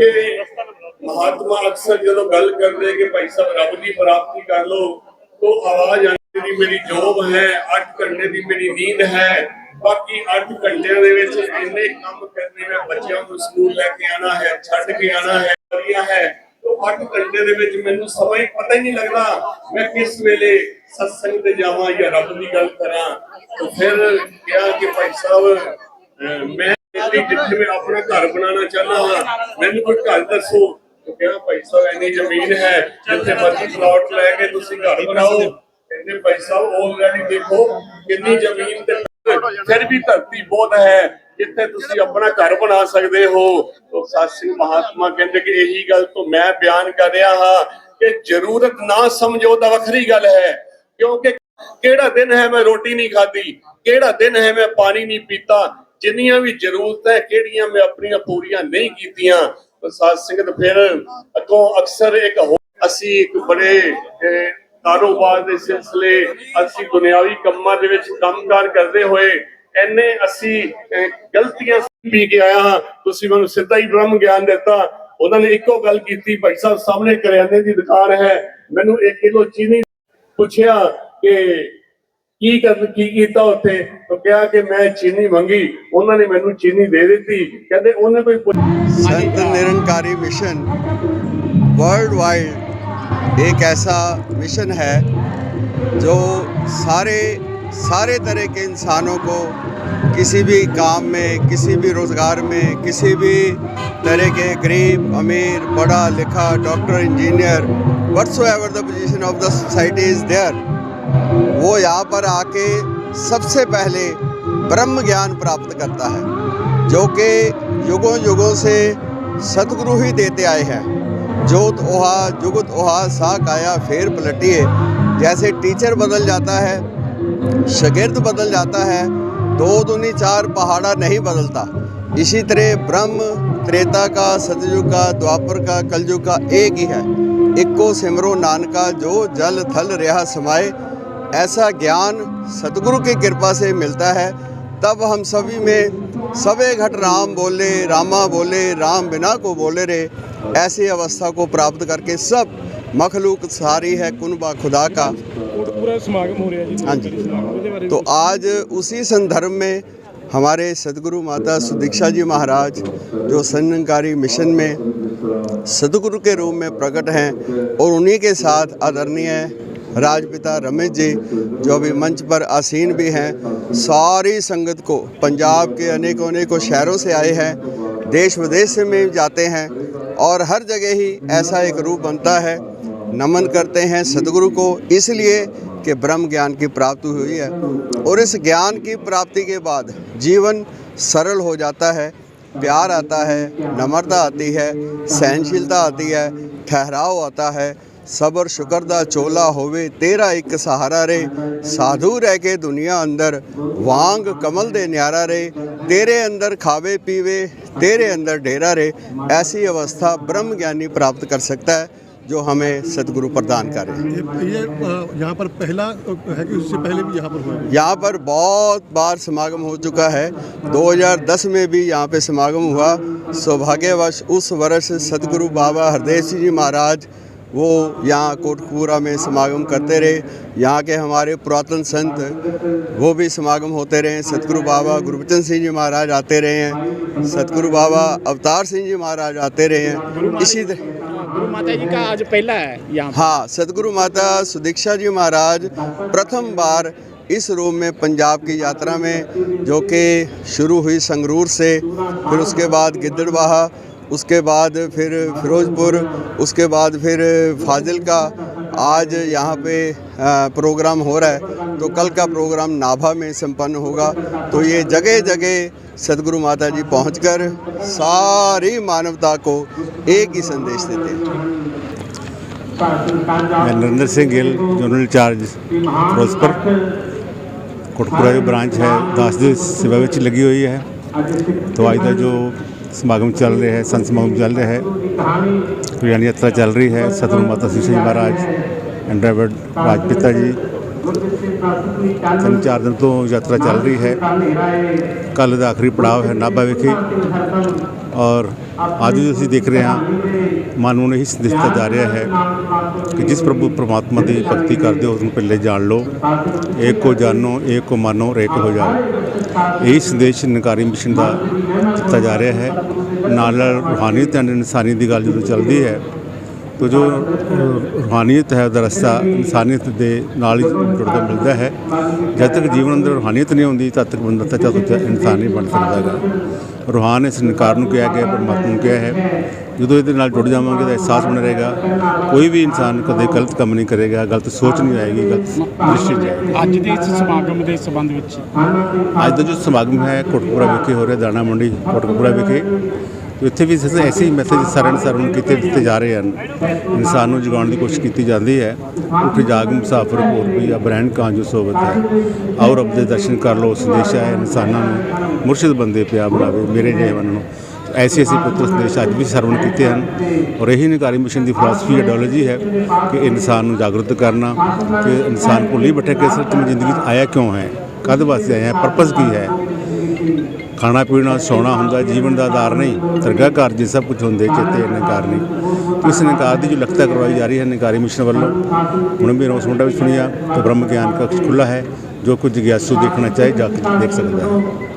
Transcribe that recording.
ਕਿ ਮਹਾਤਮਾ ਅਕਸਰ ਜਦੋਂ ਗੱਲ ਕਰਦੇ ਕਿ ਭਾਈ ਸਾਹਿਬ, ਰੱਬ ਦੀ ਪ੍ਰਾਪਤੀ ਕਰ ਲੋ ਤੋ ਆਵਾਜ਼ ਆਉਂਦੀ ਦੀ ਮੇਰੀ ਜੋਬ ਹੈ 8 ਘੰਟੇ ਦੀ ਮੇਰੀ ਨੀਂਦ ਹੈ। ਬਾਕੀ 8 ਘੰਟਿਆਂ ਦੇ ਵਿੱਚ ਇੰਨੇ ਕੰਮ ਕਰਨੇ ਮੈਂ ਬੱਚਿਆਂ ਨੂੰ ਸਕੂਲ ਲੈ ਕੇ ਆਣਾ ਹੈ, ਛੱਡ ਕੇ ਆਣਾ ਹੈ, ਵਧੀਆ ਹੈ। ਤੋ 8 ਘੰਟੇ ਦੇ ਵਿੱਚ ਮੈਨੂੰ ਸਮਾਂ ਹੀ ਪਤਾ ਹੀ ਨਹੀਂ ਲੱਗਦਾ ਮੈਂ ਕਿਸ ਵੇਲੇ ਸਤਸੰਗ ਤੇ ਜਾਵਾਂ ਜਾਂ ਰੱਬ ਦੀ ਗੱਲ ਕਰਾਂ। ਤੋ ਫਿਰ ਕਿਹਾ ਕਿ ਭਾਈ ਸਾਹਿਬ ਮੈਂ ਜਿਹੜੀ ਜਿੱਥੇ ਮੈਂ ਆਪਣਾ ਘਰ ਬਣਾਉਣਾ ਚਾਹੁੰਦਾ ਹਾਂ ਮੈਨੂੰ ਕੋਈ ਘਰ ਦੱਸੋ। तो ਕਿਹਾ, ਭਾਈ ਸਾਹਿਬ, ਇੰਨੀ ਜ਼ਮੀਨ ਹੈ, ਜਿੱਥੇ ਮਰਜ਼ੀ ਪਲਾਟ ਲੈ ਕੇ ਤੁਸੀਂ ਘਰ ਬਣਾਓ। ਕਹਿੰਦੇ, ਭਾਈ ਸਾਹਿਬ ਆਲਰੇਡੀ ਦੇਖੋ ਕਿੰਨੀ ਜ਼ਮੀਨ ਤੇ ਫਿਰ ਵੀ ਧਰਤੀ ਬਹੁਤ ਹੈ, ਜਿੱਥੇ ਤੁਸੀਂ ਆਪਣਾ ਘਰ ਬਣਾ ਸਕਦੇ ਹੋ। ਤਾਂ ਸਤ ਸਿੰਘ ਮਹਾਤਮਾ ਕਹਿੰਦੇ ਕਿ ਇਹੀ ਗੱਲ ਤੋਂ ਮੈਂ ਬਿਆਨ ਕਰ ਰਿਹਾ ਹਾਂ ਕਿ ਜ਼ਰੂਰਤ ਨਾ ਸਮਝੋ ਤਾਂ ਵੱਖਰੀ ਗੱਲ ਹੈ, ਕਿਉਂਕਿ ਕਿਹੜਾ ਦਿਨ ਹੈ ਮੈਂ ਰੋਟੀ ਨਹੀਂ ਖਾਧੀ, ਕਿਹੜਾ ਦਿਨ ਹੈ ਮੈਂ ਪਾਣੀ ਨਹੀਂ ਪੀਤਾ ਜਿੰਨੀਆਂ ਵੀ ਜ਼ਰੂਰਤਾਂ ਕਿਹੜੀਆਂ ਮੈਂ ਆਪਣੀਆਂ ਪੂਰੀਆਂ ਨਹੀਂ ਕੀਤੀਆਂ। ਤਾਂ ਸਾਧ ਸੰਗਤ ਫਿਰ ਅੱਗੋਂ ਅਕਸਰ ਇੱਕ ਅਸੀਂ ਇੱਕ ਬੜੇ ਕਾਰੋਬਾਰ ਦੇ ਸਿਲਸਿਲੇ, ਅਸੀਂ ਦੁਨਿਆਵੀ ਕੰਮਾਂ ਦੇ ਵਿੱਚ ਕੰਮਕਾਰ ਕਰਦੇ ਹੋਏ ਐਨੇ ਅਸੀਂ ਗਲਤੀਆਂ ਪੀ ਕੇ ਆਇਆ ਤੁਸੀਂ ਮੈਨੂੰ ਸਿੱਧਾ ਹੀ ਬ੍ਰਹਮ ਗਿਆਨ ਦਿੱਤਾ। ਉਹਨਾਂ ਨੇ ਇੱਕੋ ਗੱਲ ਕੀਤੀ, ਭਾਈ ਸਾਹਿਬ, ਸਾਹਮਣੇ ਕਰਿਆਨੇ ਦੀ ਦੁਕਾਨ ਹੈ। ਮੈਨੂੰ 1 ਕਿਲੋ ਚੀਨੀ ਪੁੱਛਿਆ ਕਿ ਕੀ ਕਰ ਕੀ ਕੀਤਾ ਉੱਥੇ ਤਾਂ ਕਿਹਾ ਕਿ ਮੈਂ ਚੀਨੀ ਮੰਗੀ ਉਹਨਾਂ ਨੇ ਮੈਨੂੰ ਚੀਨੀ ਦੇ ਦਿੱਤੀ ਕਹਿੰਦੇ ਉਹਨੇ ਕੋਈ ਪੁੱਛ- Sant Nirankari mission world wide एक ऐसा मिशन है जो सारे सारे तरह के इंसानों को किसी भी काम में किसी भी रोज़गार में किसी भी तरह के गरीब अमीर पढ़ा लिखा doctor engineer whatsoever the position of the society is there वो यहाँ पर आके सबसे पहले ब्रह्म ज्ञान प्राप्त करता है, जो कि युगों युगों से सतगुरु ही देते आए हैं। जोत ओहा, जुगत ओहा सा काया फेर पलटिए। जैसे टीचर बदल जाता है, शगिर्द बदल जाता है, दो दूनी चार पहाड़ा नहीं बदलता। इसी तरह ब्रह्म, त्रेता का, सतयुग का, द्वापर का, कलयुग का एक ही है। इक्को सिमरो नानका, जो जल थल रहा समाए ऐसा ज्ञान सतगुरु की कृपा से मिलता है तब हम सभी में सबे घट राम बोले रामा बोले राम बिना को बोले रे। ऐसी अवस्था को प्राप्त करके सब मखलूक सारी है कुनबा खुदा का। हाँ जी। तो आज उसी संदर्भ में हमारे सदगुरु माता सुदीक्षा जी महाराज जो सन्नकारी मिशन में सदगुरु के रूप में प्रकट हैं और उन्हीं के साथ आदरणीय राजपिता रमेश जी, जो अभी मंच पर आसीन भी हैं, सारी संगत को, पंजाब के अनेकों अनेकों शहरों से आए हैं देश विदेश से में जाते हैं, और हर जगह ही ऐसा एक रूप बनता है। नमन करते हैं सदगुरु को, इसलिए कि ब्रह्म ज्ञान की प्राप्ति हुई है, और इस ज्ञान की प्राप्ति के बाद जीवन सरल हो जाता है, प्यार आता है, नम्रता आती है, सहनशीलता आती है, ठहराव आता है सबर शुक्र ਦਾ ਚੋਲਾ ਹੋਵੇ ਤੇਰਾ ਇੱਕ ਸਹਾਰਾ ਰੇ ਸਾਧੂ ਰਹਿ ਕੇ ਦੁਨੀਆ ਅੰਦਰ ਵਾਂਗ ਕਮਲ ਦੇ ਨਿਆਰਾ ਰੇ ਤੇਰੇ ਅੰਦਰ ਖਾਵੇ ਪੀਵੇ तेरे अंदर डेरा रे ऐसी अवस्था ब्रह्म ज्ञानी प्राप्त कर सकता है जो हमें सतगुरु प्रदान करे ये ये, अ, यहाँ पर पहला है कि उससे पहले भी यहाँ पर हुआ है यहाँ पर बहुत बार समागम हो चुका है 2010 में भी यहाँ पे समागम हुआ सौभाग्यवश उस वर्ष सतगुरु बाबा हरदेव सिंह जी महाराज वो यहाँ कोटकपूरा में समागम करते रहे। यहाँ के हमारे पुरातन संत वो भी समागम होते रहे। सतगुरु बाबा गुरबचन सिंह जी महाराज आते रहे हैं। सतगुरु बाबा अवतार सिंह जी महाराज आते रहे हैं। इसी तरह गुरु माता जी का आज पहला है यहाँ हाँ सतगुरु माता सुदीक्षा जी महाराज प्रथम बार इस रूप में पंजाब की यात्रा में जो कि शुरू हुई संगरूर से फिर उसके बाद गिद्दड़बाहा उसके बाद फिर फिरोज़पुर, उसके बाद फिर फाजिल का। आज यहाँ पे प्रोग्राम हो रहा है तो कल का प्रोग्राम नाभा में संपन्न होगा। तो ये जगह जगह सदगुरु माता जी पहुँच सारी मानवता को एक ही संदेश देते हैं। मैं नरेंद्र सिंह गिल, जनरल इंचार्ज फिरोजपुर। कोटपुरा जो ब्रांच है, दास दिन सेवा लगी हुई है। तो आज का जो ਸਮਾਗਮ ਚੱਲ ਰਿਹਾ ਹੈ, ਸੰਤ ਸਮਾਗਮ ਚੱਲ ਰਿਹਾ ਹੈ। ਕਲਿਆਣ ਯਾਤਰਾ ਚੱਲ ਰਹੀ ਹੈ, ਸਤਿਗੁਰੂ ਮਾਤਾ ਸ਼੍ਰੀ ਜੀ ਮਹਾਰਾਜ ਐਂਡ ਰਾਜਪਿਤਾ ਜੀ। ਤਿੰਨ ਚਾਰ ਦਿਨ ਤੋਂ ਯਾਤਰਾ ਚੱਲ ਰਹੀ ਹੈ। ਕੱਲ੍ਹ ਦਾ ਆਖਰੀ ਪੜਾਅ ਹੈ ਨਾਭਾ ਵਿਖੇ। ਔਰ ਅੱਜ ਜੋ ਅਸੀਂ ਦੇਖ ਰਹੇ ਹਾਂ ਮਨ ਨੂੰ ਇਹ ਸੰਦੇਸ਼ ਦਿੱਤਾ ਜਾ ਰਿਹਾ ਹੈ ਕਿ ਜਿਸ ਪ੍ਰਭੂ ਪ੍ਰਮਾਤਮਾ ਦੀ ਭਗਤੀ ਕਰਦੇ ਹੋ, ਉਸ ਨੂੰ ਪਹਿਲੇ ਜਾਣ ਲਓ। ਏਕ ਕੋ ਜਾਣੋ ਏਕ ਕੋ ਮਾਨੋ, ਔਰ ਏਕ ਹੋ ਜਾਓ। ਇਹ ਸੰਦੇਸ਼ ਨਿਕਾਰੀ ਮਿਸ਼ਨ ਦਾ ਦਿੱਤਾ ਜਾ ਰਿਹਾ ਹੈ। ਨਾਲ ਨਾਲ ਰੂਹਾਨੀਅਤ ਅਤੇ ਇਨਸਾਨੀਅਤ ਦੀ ਗੱਲ ਜਦੋਂ ਚੱਲਦੀ ਹੈ, ਤੋ ਜੋ ਰੂਹਾਨੀਅਤ ਹੈ, ਉਹਦਾ ਰਸਤਾ ਇਨਸਾਨੀਅਤ ਦੇ ਨਾਲ ਹੀ ਜੁੜਦਾ ਮਿਲਦਾ ਹੈ। ਜਦ ਤੱਕ ਜੀਵਨ ਅੰਦਰ ਰੂਹਾਨੀਅਤ ਨਹੀਂ ਹੁੰਦੀ, ਤਦ ਤੱਕ ਬੰਦਾ ਤਾਂ ਤੱਕ ਇਨਸਾਨ ਨਹੀਂ ਬਣ ਸਕਦਾ ਹੈਗਾ। ਰੂਹਾਨ ਇਸ ਨਿਕਾਰ ਨੂੰ ਕਿਹਾ ਗਿਆ, ਪਰਮਾਤਮਾ ਨੂੰ ਕਿਹਾ ਹੈ। ਜਦੋਂ ਇਹਦੇ ਨਾਲ ਜੁੜ ਜਾਵਾਂਗੇ ਤਾਂ ਅਹਿਸਾਸ ਬਣਾ ਰਹੇਗਾ। ਕੋਈ ਵੀ ਇਨਸਾਨ ਕਦੇ ਗਲਤ ਕੰਮ ਨਹੀਂ ਕਰੇਗਾ ਗਲਤ ਸੋਚ ਨਹੀਂ ਆਏਗੀ ਗਲਤ ਦ੍ਰਿਸ਼ਟੀ ਨਹੀਂ ਆਏਗੀ। ਅੱਜ ਦੇ ਇਸ ਸਮਾਗਮ ਦੇ ਸੰਬੰਧ ਵਿੱਚ? ਅੱਜ ਦਾ ਜੋ ਸਮਾਗਮ ਹੈ ਕੋਟਕਪੂਰਾ ਵਿਖੇ ਹੋ ਰਿਹਾ ਦਾਣਾ ਮੰਡੀ ਕੋਟਕਪੂਰਾ ਵਿਖੇ। ਇੱਥੇ ਵੀ ਸਿੱਧੇ ਐਸੇ ਹੀ ਮੈਸੇਜ ਸਾਰਿਆਂ ਨੂੰ ਸਾਰਿਆਂ ਨੂੰ ਕੀਤੇ ਦਿੱਤੇ ਜਾ ਰਹੇ ਹਨ। ਇਨਸਾਨ ਨੂੰ ਜਗਾਉਣ ਦੀ ਕੋਸ਼ਿਸ਼ ਕੀਤੀ ਜਾਂਦੀ ਹੈ। ਉੱਠ ਜਾਗ ਮੁਸਾਫਰ ਹੋਰ ਵੀ ਆ ਬ੍ਰੈਂਡ ਕਾਂ ਜੋ ਸੋਬਤ ਹੈ। ਆਓ ਰੱਬ ਦੇ ਦਰਸ਼ਨ ਕਰ ਲਓ ਸੰਦੇਸ਼ ਹੈ ਇਨਸਾਨਾਂ ਨੂੰ। ਮੁਰਸ਼ਿਦ ਬੰਦੇ ਪਿਆ ਬਣਾਵੇ ਮੇਰੇ ਜਿਹੇ ਮਨ ਨੂੰ। ਐਸੀ ਐਸੇ ਪੁੱਤਰ ਸੰਦੇਸ਼ ਅੱਜ ਵੀ ਸਰਵਣ ਕੀਤੇ ਹਨ। ਔਰ ਇਹੀ ਨਿਕਾਰੀ ਮਿਸ਼ਨ ਦੀ ਫਿਲਾਸਫੀ ਆਈਡੀਓਲੋਜੀ ਹੈ ਕਿ ਇਨਸਾਨ ਨੂੰ ਜਾਗਰੂਕ ਕਰਨਾ, ਕਿ ਇਨਸਾਨ ਭੁੱਲੀ ਬੈਠੇ ਕਿ ਅਸਲ 'ਚ ਜ਼ਿੰਦਗੀ 'ਚ ਆਇਆ ਕਿਉਂ ਹੈ ਕਦ ਵਾਸਤੇ ਆਇਆ ਪਰਪਸ ਕੀ ਹੈ। ਖਾਣਾ, ਪੀਣਾ, ਸੌਣਾ ਹੁੰਦਾ, ਜੀਵਨ ਦਾ ਆਧਾਰ ਨਹੀਂ, ਦਰਗਾਹ ਘਰ ਜੀ ਸਭ ਕੁਝ ਹੁੰਦੇ, ਚੇਤੇ ਨਿਕਾਰ ਨਹੀਂ। ਇਸ ਨਿਕਾਰ ਦੀ ਜੋ ਲਖਤਾ ਕਰਵਾਈ ਜਾ ਰਹੀ ਹੈ ਨਿਕਾਰੀ ਮਿਸ਼ਨ ਵੱਲੋਂ, ਹੁਣ ਵੀ ਰੋਸਮੁੰਡਾ ਵਿੱਚ ਸੁਣਿਆ ਤੇ ਬ੍ਰਹਮ ਗਿਆਨ ਕਕਸ਼ ਖੁੱਲਾ ਹੈ, ਜੋ ਕੁਝ ਜਿਗਿਆਸੂ ਦੇਖਣਾ ਚਾਹੇ ਜਾ ਕੇ ਦੇਖ ਸਕਦਾ ਹੈ।